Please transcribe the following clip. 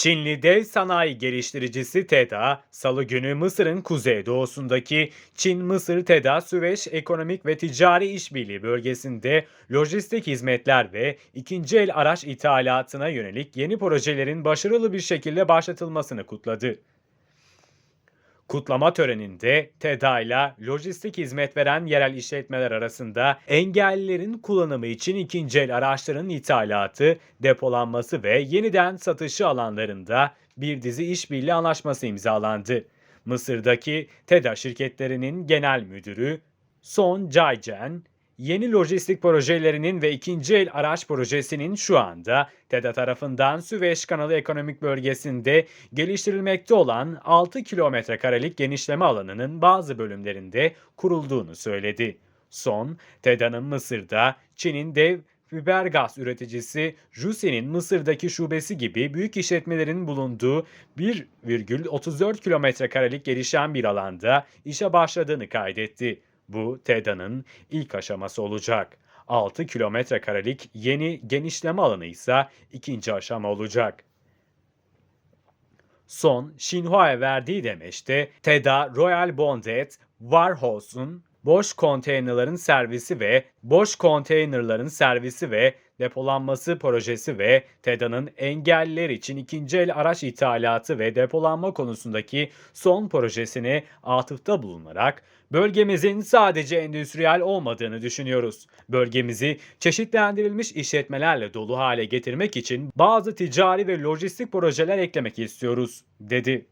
Çinli dev sanayi geliştiricisi TEDA, Salı günü Mısır'ın kuzeydoğusundaki Çin-Mısır TEDA Süveyş Ekonomik ve Ticari İşbirliği bölgesinde lojistik hizmetler ve ikinci el araç ithalatına yönelik yeni projelerin başarılı bir şekilde başlatılmasını kutladı. Kutlama töreninde TEDA ile lojistik hizmet veren yerel işletmeler arasında engellilerin kullanımı için ikinci el araçların ithalatı, depolanması ve yeniden satışı alanlarında bir dizi işbirliği anlaşması imzalandı. Mısır'daki TEDA şirketlerinin genel müdürü Son Caycen, yeni lojistik projelerinin ve ikinci el araç projesinin şu anda TEDA tarafından Süveyş Kanalı Ekonomik Bölgesi'nde geliştirilmekte olan 6 kilometre karelik genişleme alanının bazı bölümlerinde kurulduğunu söyledi. Son, TEDA'nın Mısır'da Çin'in dev biber gaz üreticisi Jusi'nin Mısır'daki şubesi gibi büyük işletmelerin bulunduğu 1,34 kilometre karelik gelişen bir alanda işe başladığını kaydetti. Bu TEDA'nın ilk aşaması olacak. 6 kilometre karelik yeni genişleme alanı ise ikinci aşama olacak. Son, Xinhua'ya verdiği demeçte TEDA Royal Bonded Warehouse'un boş konteynerların servisi ve boş konteynerların servisi ve depolanması projesi ve TEDA'nın engelliler için ikinci el araç ithalatı ve depolanma konusundaki son projesine atıfta bulunarak bölgemizin sadece endüstriyel olmadığını düşünüyoruz. Bölgemizi çeşitlendirilmiş işletmelerle dolu hale getirmek için bazı ticari ve lojistik projeler eklemek istiyoruz, dedi.